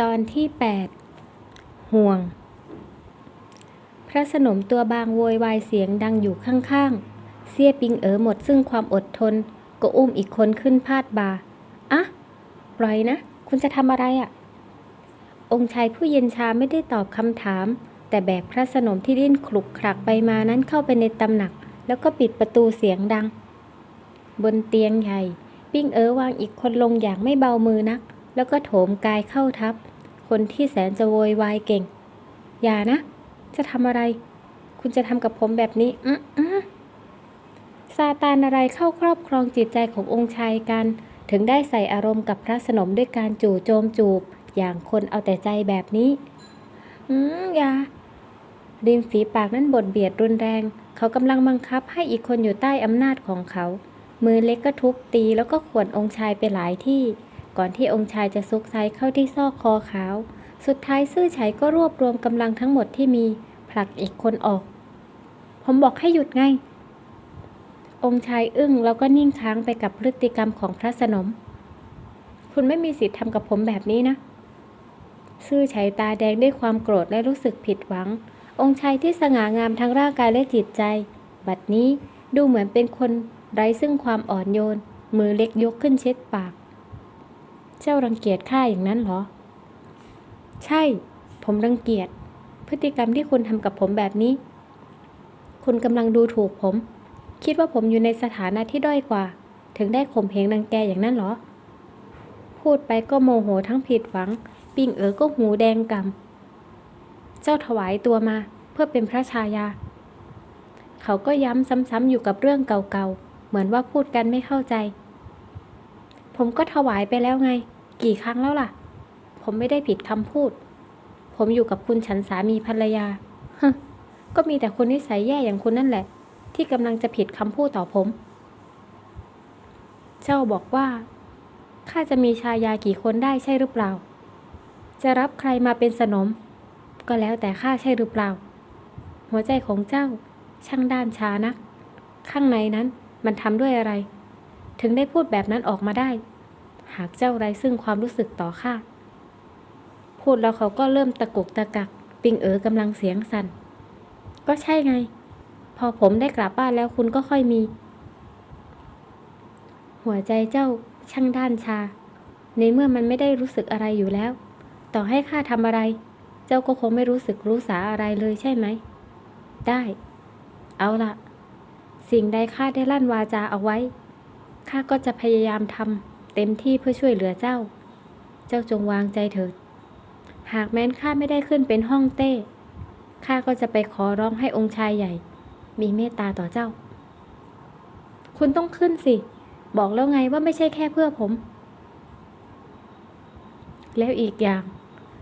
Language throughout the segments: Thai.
ตอนที่ 8 ห่วง พระสนมตัวบางโวยวายเสียงดังอยู่ข้างๆ เสี้ยปิงเอ๋อหมดซึ่งความอดทน ก็อุ้มอีกคนขึ้นพาดบ่าอะ ปล่อยนะ คุณจะทำอะไรอะ่ะ องค์ชายผู้เย็นชาไม่ได้ตอบคำถาม แต่แบกพระสนมที่ดิ้นคลุกคลักไปมานั้นเข้าไปในตำหนัก แล้วก็ปิดประตูเสียงดัง บนเตียงใหญ่ ปิ้งเอ๋อวางอีกคนลงอย่างไม่เบามือนัก แล้วก็โถมกายเข้าทับ คนที่แสนจะโวยวายเก่ง อย่านะ จะทำอะไร คุณจะทำกับผมแบบนี้ อืมอืมซาตานอะไรเข้าครอบครองจิตใจขององค์ชายกัน ถึงได้ใส่อารมณ์กับพระสนมด้วยการจู่โจมจูบ อย่างคนเอาแต่ใจแบบนี้ อืมอย่าริมฝีปากนั้นบดเบียดรุนแรง เขากำลังบังคับให้อีกคนอยู่ใต้อำนาจของเขา มือเล็กก็ทุบตีแล้วก็ข่วนองค์ชายไปหลายที่ ก่อนที่องค์ชายจะซุกไซเข้าที่ซอกคอขาว สุดท้ายซื่อไฉก็รวบรวมกำลังทั้งหมดที่มี ผลักอีกคนออก ผมบอกให้หยุดไง องค์ชายอึ้งแล้วก็นิ่งค้างไปกับพฤติกรรมของพระสนม คุณไม่มีสิทธิ์ทำกับผมแบบนี้นะ ซื่อไฉตาแดงด้วยความโกรธและรู้สึกผิดหวัง องค์ชายที่สง่างามทั้งร่างกายและจิตใจ บัดนี้ดูเหมือนเป็นคนไร้ซึ่งความอ่อนโยน มือเล็กยกขึ้นเช็ดปาก เจ้ารังเกียจข้าอย่างนั้นเหรอ ใช่ ผมรังเกียจ พฤติกรรมที่คุณทำกับผมแบบนี้ คุณกำลังดูถูกผม คิดว่าผมอยู่ในสถานะที่ด้อยกว่า ถึงได้ข่มเหงรังแกอย่างนั้นเหรอ พูดไปก็โมโหทั้งผิดหวัง ปิงเอ๋อก็หูแดงกำ เจ้าถวายตัวมาเพื่อเป็นพระชายา เขาก็ย้ำซ้ำๆอยู่กับเรื่องเก่าๆ เหมือนว่าพูดกันไม่เข้าใจผมก็ถวายไปแล้วไง กี่ครั้งแล้วล่ะ ผมไม่ได้ผิดคำพูด ผมอยู่กับคุณฉันสามีภรรยาฮก็มีแต่คนนิสัยแย่อย่างคุณนั่นแหละ ที่กำลังจะผิดคำพูดต่อผม เจ้าบอกว่าข้าจะมีชายากี่คนได้ใช่หรือเปล่า จะรับใครมาเป็นสนม ก็แล้วแต่ข้าใช่หรือเปล่า หัวใจของเจ้าช่างด้านชานัก ข้างในนั้นมันทำด้วยอะไร ถึงได้พูดแบบนั้นออกมาได้ หากเจ้าไรซึ่งความรู้สึกต่อข้าพูดแล้วเขาก็เริ่มตะกุกตะกัก ปิงเอ๋อกำลังเสียงสัน่น ก็ใช่ไง พอผมได้กลับบ้านแล้วคุณก็ค่อยมี หัวใจเจ้าช่างด้านชา ในเมื่อมันไม่ได้รู้สึกอะไรอยู่แล้ว ต่อให้ข้าทำอะไร เจ้าก็คงไม่รู้สึกรู้สาอะไรเลยใช่ไหม ได้ เอาละสิ่งใดข้าได้ลั่นวาจาเอาไว้ ข้าก็จะพยายามทำ เต็มที่เพื่อช่วยเหลือเจ้า เจ้าจงวางใจเถิด หากแม้นข้าไม่ได้ขึ้นเป็นห้องเต้ ข้าก็จะไปขอร้องให้องค์ชายใหญ่ มีเมตตาต่อเจ้า คุณต้องขึ้นสิ บอกแล้วไงว่าไม่ใช่แค่เพื่อผม แล้วอีกอย่าง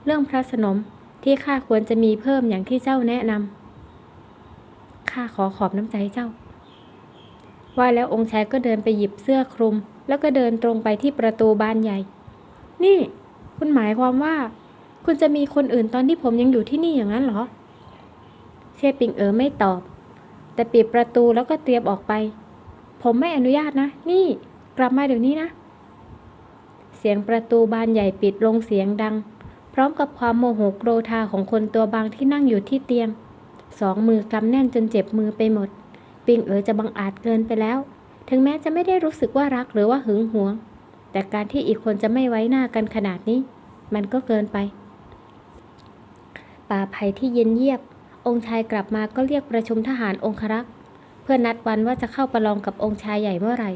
เรื่องพระสนมที่ข้าควรจะมีเพิ่มอย่างที่เจ้าแนะนำข้าขอขอบน้ำใจเจ้า ว่าแล้วองค์ชายก็เดินไปหยิบเสื้อคลุม แล้วก็เดินตรงไปที่ประตูบานใหญ่ นี่ คุณหมายความว่า คุณจะมีคนอื่นตอนที่ผมยังอยู่ที่นี่อย่างนั้นเหรอ เชยปิงเอ๋อไม่ตอบ แต่ปิดประตูแล้วก็เตรียมออกไป ผมไม่อนุญาตนะ นี่ กลับมาเดี๋ยวนี้นะ เสียงประตูบานใหญ่ปิดลงเสียงดัง พร้อมกับความโมโหโกรธาของคนตัวบางที่นั่งอยู่ที่เตียง สองมือกำแน่นจนเจ็บมือไปหมด ปิงเอ๋อจะบังอาจเกินไปแล้ว ถึงแม้จะไม่ได้รู้สึกว่ารักหรือว่าหึงหวง แต่การที่อีกคนจะไม่ไว้หน้ากันขนาดนี้ มันก็เกินไป ป่าไผ่ที่เย็นเยียบ องค์ชายกลับมาก็เรียกประชุมทหารองครักษ์เพื่อนัดวันว่าจะเข้าประลองกับองค์ชายใหญ่เมื่อไหร่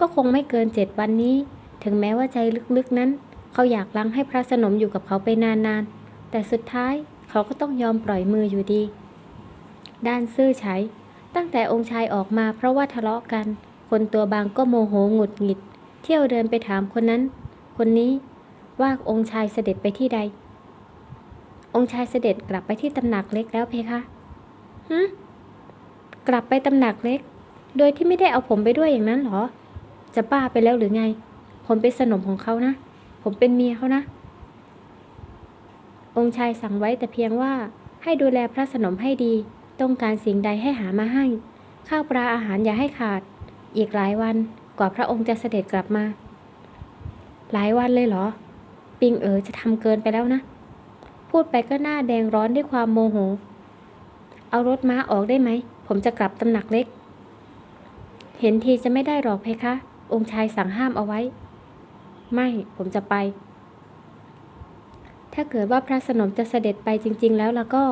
ก็คงไม่เกินเจ็ดวันนี้ ถึงแม้ว่าใจลึกๆนั้น เขาอยากลังให้พระสนมอยู่กับเขาไปนานๆ แต่สุดท้ายเขาก็ต้องยอมปล่อยมืออยู่ดี ด้านซื่อไฉตั้งแต่องค์ชายออกมาเพราะว่าทะเลาะกัน คนตัวบางก็โมโหหงุดหงิด เที่ยวเดินไปถามคนนั้น คนนี้ว่าองค์ชายเสด็จไปที่ใด องค์ชายเสด็จกลับไปที่ตำหนักเล็กแล้วเพคะฮึกลับไปตำหนักเล็ก โดยที่ไม่ได้เอาผมไปด้วยอย่างนั้นหรอ จะบ้าไปแล้วหรือไง ผมเป็นสนมของเขานะ ผมเป็นเมียเขานะ องค์ชายสั่งไว้แต่เพียงว่าให้ดูแลพระสนมให้ดี ต้องการสิ่งใดให้หามาให้ ข้าวปลาอาหารอย่าให้ขาด อีกหลายวันกว่าพระองค์จะเสด็จกลับมา หลายวันเลยเหรอ ปิงเอ๋อจะทำเกินไปแล้วนะ พูดไปก็หน้าแดงร้อนด้วยความโมโห เอารถม้าออกได้ไหม ผมจะกลับตำหนักเล็ก เห็นทีจะไม่ได้หรอกเพคะ องค์ชายสั่งห้ามเอาไว้ ไม่ผมจะไป ถ้าเกิดว่าพระสนมจะเสด็จไปจริง ๆ แล้วล่ะก็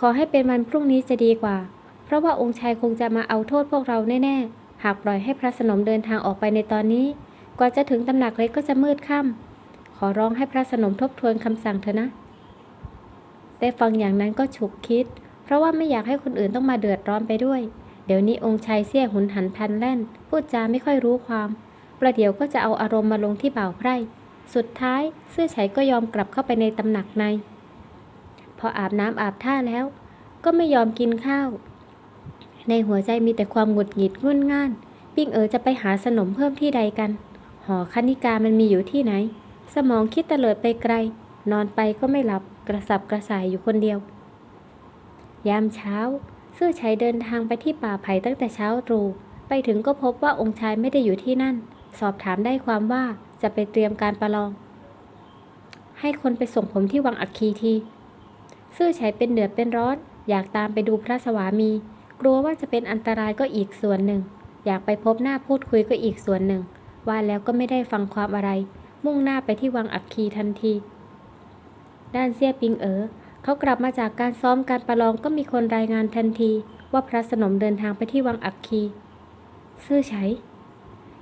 ขอให้เป็นวันพรุ่งนี้จะดีกว่า เพราะว่าองค์ชายคงจะมาเอาโทษพวกเราแน่ ๆ หากปล่อยให้พระสนมเดินทางออกไปในตอนนี้ กว่าจะถึงตำหนักเล็กก็จะมืดค่ำขอร้องให้พระสนมทบทวนคำสั่งเถอะนะ ได้ฟังอย่างนั้นก็ฉุกคิด เพราะว่าไม่อยากให้คนอื่นต้องมาเดือดร้อนไปด้วย เดี๋ยวนี้องค์ชายเสี้ยหุนหันพันแล่น พูดจาไม่ค่อยรู้ความ ประเดี๋ยวก็จะเอาอารมณ์มาลงที่บ่าวไพร่ สุดท้ายเสื้อไฉก็ยอมกลับเข้าไปในตำหนักใน พออาบน้ำอาบท่าแล้ว ก็ไม่ยอมกินข้าว ในหัวใจมีแต่ความหงุดหงิดงุนง่าน ปิ้งเอ๋อจะไปหาสนมเพิ่มที่ใดกัน หอคณิกามันมีอยู่ที่ไหน สมองคิดเตลิดไปไกล นอนไปก็ไม่หลับกระสับกระส่ายอยู่คนเดียว ยามเช้า เสื้อชัยเดินทางไปที่ป่าไผ่ตั้งแต่เช้าตรู่ไปถึงก็พบว่าองค์ชายไม่ได้อยู่ที่นั่น สอบถามได้ความว่าจะไปเตรียมการประลอง ให้คนไปส่งผมที่วังอัคคีที เสื้อชัยเป็นเดือดเป็นร้อน อยากตามไปดูพระสวามี กลัวว่าจะเป็นอันตรายก็อีกส่วนหนึ่ง อยากไปพบหน้าพูดคุยก็อีกส่วนหนึ่ง ว่าแล้วก็ไม่ได้ฟังความอะไร มุ่งหน้าไปที่วังอัคคีทันที ด้านเซียปิงเอ๋อเขากลับมาจากการซ้อมการประลองก็มีคนรายงานทันที ว่าพระสนมเดินทางไปที่วังอัคคี ซื่อไฉ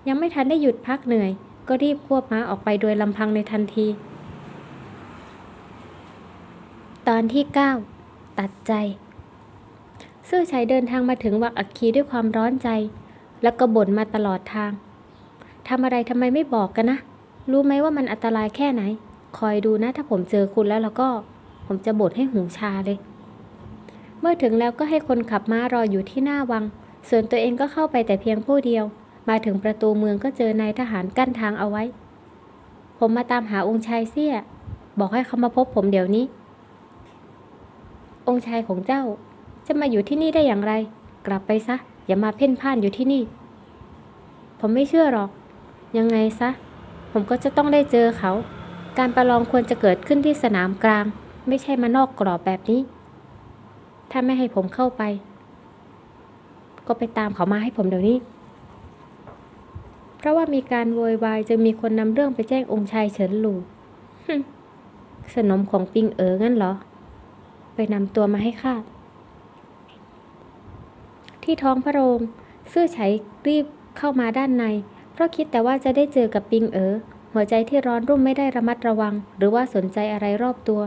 ยังไม่ทันได้หยุดพักเหนื่อย ก็รีบควบม้าออกไปโดยลำพังในทันที ตอนที่ 9 ตัดใจ ซื่อไฉเดินทางมาถึงวังอัคคีด้วยความร้อนใจ แล้วก็บ่นมาตลอดทางทำอะไรทำไมไม่บอกกันนะ รู้ไหมว่ามันอันตรายแค่ไหน คอยดูนะถ้าผมเจอคุณแล้วแล้วก็ ผมจะบดให้หูชาเลย เมื่อถึงแล้วก็ให้คนขับม้ารออยู่ที่หน้าวัง ส่วนตัวเองก็เข้าไปแต่เพียงผู้เดียว มาถึงประตูเมืองก็เจอนายทหารกั้นทางเอาไว้ ผมมาตามหาองค์ชายเสี้ย บอกให้เขามาพบผมเดี๋ยวนี้ องค์ชายของเจ้า จะมาอยู่ที่นี่ได้อย่างไร กลับไปซะ อย่ามาเพ่นพ่านอยู่ที่นี่ ผมไม่เชื่อหรอก ยังไงซะ ผมก็จะต้องได้เจอเขา การประลองควรจะเกิดขึ้นที่สนามกลาง ไม่ใช่มานอกกรอบแบบนี้ ถ้าไม่ให้ผมเข้าไป ก็ไปตามเขามาให้ผมเดี๋ยวนี้เพราะว่ามีการโวยวายจึงมีคนนำเรื่องไปแจ้งองค์ชายเฉินหลู่สนมของปิงเอ๋องั้นเหรอ ไปนำตัวมาให้ข้า ที่ท้องพระโรงเสื้อไฉรีบเข้ามาด้านใน เพราะคิดแต่ว่าจะได้เจอกับปิงเอ๋อหัวใจที่ร้อนรุ่มไม่ได้ระมัดระวัง หรือว่าสนใจอะไรรอบตัว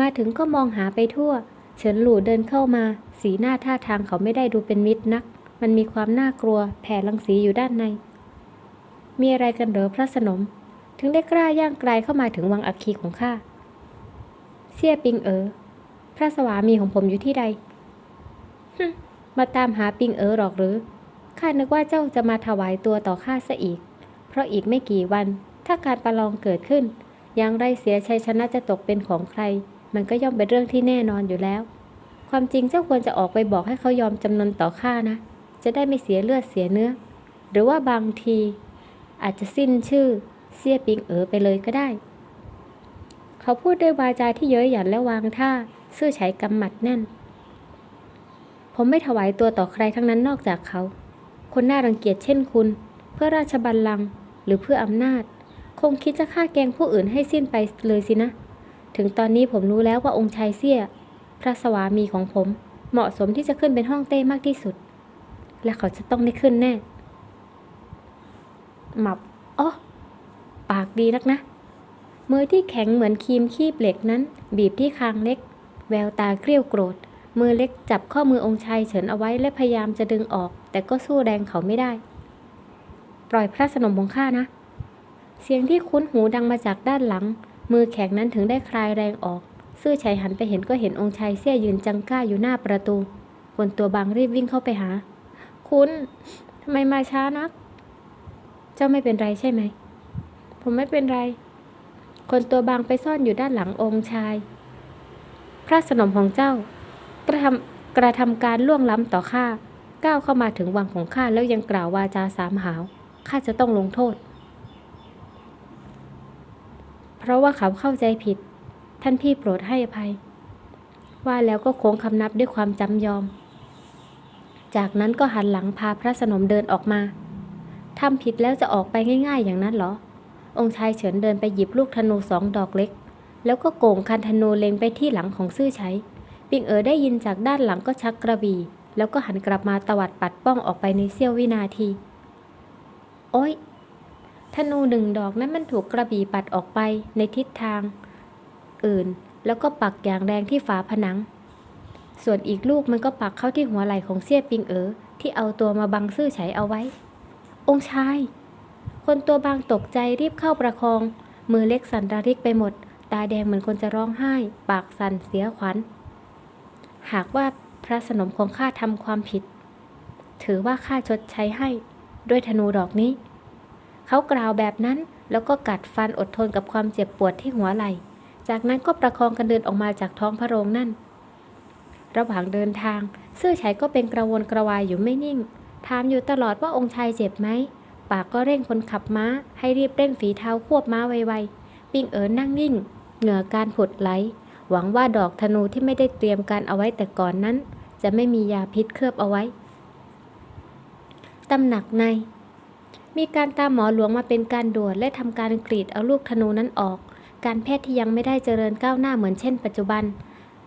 มาถึงก็มองหาไปทั่ว เฉินหลู่เดินเข้ามา สีหน้าท่าทางเขาไม่ได้ดูเป็นมิตรนัก มันมีความน่ากลัว แผ่รังสีอยู่ด้านใน มีอะไรกันเหรอพระสนม ถึงได้กล้าย่างไกลเข้ามาถึงวังอัคคีของข้าเสี่ยปิงเอ๋อพระสวามีของผมอยู่ที่ใดฮึ มาตามหาปิงเอ๋อหรอกหรือ ข้านึกว่าเจ้าจะมาถวายตัวต่อข้าซะอีก เพราะอีกไม่กี่วัน ถ้าการประลองเกิดขึ้น อย่างไรเสียชัยชนะจะตกเป็นของใคร มันก็ย่อมเป็นเรื่องที่แน่นอนอยู่แล้ว ความจริงเจ้าควรจะออกไปบอกให้เขายอมจำนนต่อข้านะ จะได้ไม่เสียเลือดเสียเนื้อ หรือว่าบางที อาจจะสิ้นชื่อ เสียปิงเอ๋อไปเลยก็ได้ เขาพูดด้วยวาจาที่เย้ยหยันและวางท่า ซื่อไฉกำหมัดแน่น ผมไม่ถวายตัวต่อใครทั้งนั้นนอกจากเขา คนน่ารังเกียจเช่นคุณ เพื่อราชบัลลังก์หรือเพื่ออำนาจ คงคิดจะฆ่าแกงผู้อื่นให้สิ้นไปเลยสินะ ถึงตอนนี้ผมรู้แล้วว่าองค์ชายเสี้ย พระสวามีของผม เหมาะสมที่จะขึ้นเป็นห้องเต้มากที่สุด และเขาจะต้องได้ขึ้นแน่ หมับอ๋อปากดีนักนะมือที่แข็งเหมือนครีมคีบเหล็กนั้น บีบที่คางเล็ก แววตาเกรี้ยวโกรธ มือเล็กจับข้อมือองค์ชายเฉินเอาไว้และพยายามจะดึงออก แต่ก็สู้แรงเขาไม่ได้ ปล่อยพระสนมของข้านะ เสียงที่คุ้นหูดังมาจากด้านหลัง มือแข็งนั้นถึงได้คลายแรงออก ซื่อชัยหันไปเห็นก็เห็นองค์ชายเสี้ยยืนจังก้าอยู่หน้าประตูคนตัวบางรีบวิ่งเข้าไปหา คุณทำไมมาช้านัก เจ้าไม่เป็นไรใช่ไหม ผมไม่เป็นไร คนตัวบางไปซ่อนอยู่ด้านหลังองค์ชาย พระสนมของเจ้า กระทำกระทำการล่วงล้ำต่อข้าก้าวเข้ามาถึงวังของข้าแล้วยังกล่าววาจาสามหาวข้าจะต้องลงโทษ เพราะว่าเขาเข้าใจผิด ท่านพี่โปรดให้อภัย ว่าแล้วก็โค้งคำนับด้วยความจำยอม จากนั้นก็หันหลังพาพระสนมเดินออกมาทำผิดแล้วจะออกไปง่าย ๆ อย่างนั้นเหรอ องค์ชายเฉินเดินไปหยิบลูกธนูสองดอกเล็ก แล้วก็โก่งคันธนูเล็งไปที่หลังของซื่อใช้ ปิงเอ๋อได้ยินจากด้านหลังก็ชักกระบี่ แล้วก็หันกลับมาตวัดปัดป้องออกไปในเสี้ยววินาที โอ๊ยธนูหนึ่งดอกนั้นมันถูกกระบี่ปัดออกไปในทิศทาง อื่นแล้วก็ปักอย่างแรงที่ฝาผนัง ส่วนอีกลูกมันก็ปักเข้าที่หัวไหล่ของเสี้ยปิงเอ๋อที่เอาตัวมาบังซื่อไฉเอาไว้ องค์ชาย คนตัวบางตกใจรีบเข้าประคอง มือเล็กสั่นระริกไปหมด ตาแดงเหมือนคนจะร้องไห้ ปากสั่นเสียขวัญ หากว่าพระสนมของข้าทำความผิด ถือว่าข้าชดใช้ให้ด้วยธนูดอกนี้ เขากล่าวแบบนั้นแล้วก็กัดฟันอดทนกับความเจ็บปวดที่หัวไหล่จากนั้นก็ประคองกันเดินออกมาจากท้องพระโรงนั่น ระหว่างเดินทาง เสื้อฉายก็เป็นกระวนกระวายอยู่ไม่นิ่ง ถามอยู่ตลอดว่าองค์ชายเจ็บไหม ปากก็เร่งคนขับม้า ให้รีบเร่งฝีเท้าควบม้าไวๆ ปิงเอ๋อนั่งนิ่ง เหงื่อการผุดไหล หวังว่าดอกธนูที่ไม่ได้เตรียมการเอาไว้แต่ก่อนนั้น จะไม่มียาพิษเคลือบเอาไว้ ตำหนักใน มีการตามหมอหลวงมาเป็นการด่วนและทำการกรีดเอาลูกธนูนั้นออก การแพทย์ที่ยังไม่ได้เจริญก้าวหน้าเหมือนเช่นปัจจุบัน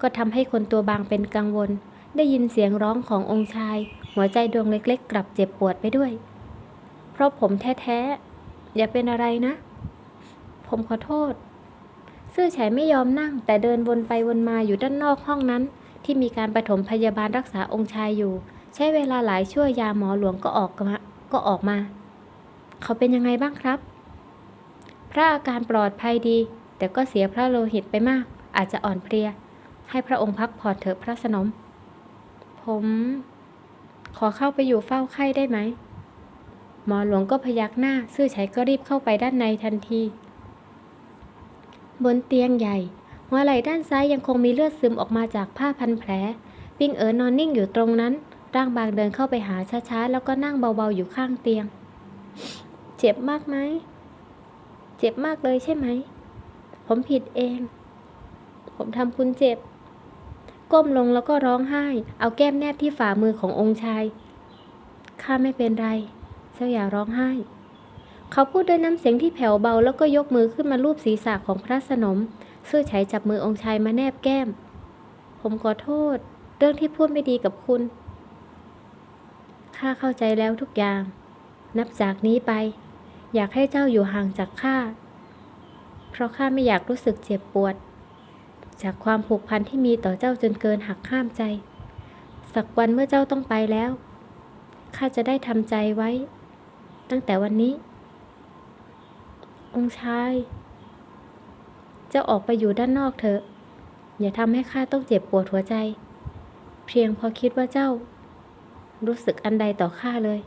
ก็ทำให้คนตัวบางเป็นกังวล ได้ยินเสียงร้องขององค์ชาย หัวใจดวงเล็กๆ กลับเจ็บปวดไปด้วย เพราะผมแท้ๆอย่าเป็นอะไรนะ ผมขอโทษ ซื่อไฉไม่ยอมนั่ง แต่เดินวนไปวนมาอยู่ด้านนอกห้องนั้น ที่มีการปฐมพยาบาลรักษาองค์ชายอยู่ ใช้เวลาหลายชั่วยาหมอหลวงก็ออกมาก็ออกมา เขาเป็นยังไงบ้างครับ พระอาการปลอดภัยดี แต่ก็เสียพระโลหิตไปมาก อาจจะอ่อนเพลีย ให้พระองค์พักผ่อนเถอะพระสนม ผม ขอเข้าไปอยู่เฝ้าไข้ได้ไหมหมอหลวงก็พยักหน้า ซื่อไฉก็รีบเข้าไปด้านในทันที บนเตียงใหญ่ หัวไหล่ด้านซ้ายยังคงมีเลือดซึมออกมาจากผ้าพันแผล ปิงเอ๋อนอนนิ่งอยู่ตรงนั้น ร่างบางเดินเข้าไปหาช้าๆ แล้วก็นั่งเบาๆอยู่ข้างเตียง เจ็บมากไหม เจ็บมากเลยใช่ไหม ผมผิดเอง ผมทำคุณเจ็บ ก้มลงแล้วก็ร้องไห้ เอาแก้มแนบที่ฝ่ามือขององค์ชาย ข้าไม่เป็นไร เจ้าอย่าร้องไห้ เขาพูดด้วยน้ำเสียงที่แผ่วเบาแล้วก็ยกมือขึ้นมาลูบศีรษะของพระสนม เสื้อไฉจับมือองค์ชายมาแนบแก้ม ผมขอโทษ เรื่องที่พูดไม่ดีกับคุณ ข้าเข้าใจแล้วทุกอย่าง นับจากนี้ไป อยากให้เจ้าอยู่ห่างจากข้า เพราะข้าไม่อยากรู้สึกเจ็บปวด จากความผูกพันที่มีต่อเจ้าจนเกินหักห้ามใจ สักวันเมื่อเจ้าต้องไปแล้ว ข้าจะได้ทำใจไว้ ตั้งแต่วันนี้ องค์ชาย เจ้าออกไปอยู่ด้านนอกเถอะ อย่าทำให้ข้าต้องเจ็บปวดหัวใจ เพียงพอคิดว่าเจ้า รู้สึกอันใดต่อข้าเลย